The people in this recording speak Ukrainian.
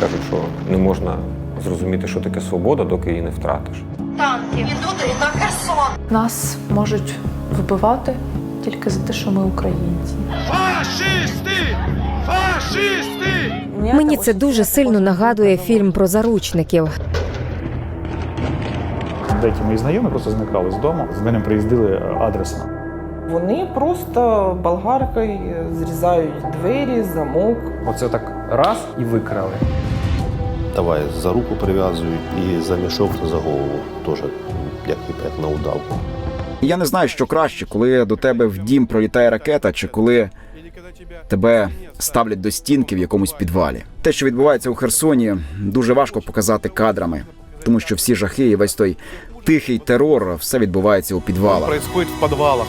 кажуть, що не можна зрозуміти, що таке свобода, доки її не втратиш. танки ідуть на Херсон. Нас можуть вибивати тільки за те, що ми українці. Фашисти! Фашисти! Мені це дуже сильно нагадує фільм про заручників. Деякі мої знайомі просто зникали з дому. За ними приїздили адресно. Вони просто болгаркою зрізають двері, замок. Оце так раз і викрали. Давай за руку прив'язують і за мішок за голову. Теж як, як на удавку. Я не знаю, що краще, коли до тебе в дім пролітає ракета, чи коли тебе ставлять до стінки в якомусь підвалі. Те, що відбувається у Херсоні, дуже важко показати кадрами, тому що всі жахи і весь той тихий терор, все відбувається у підвалах. Происходит в подвалах.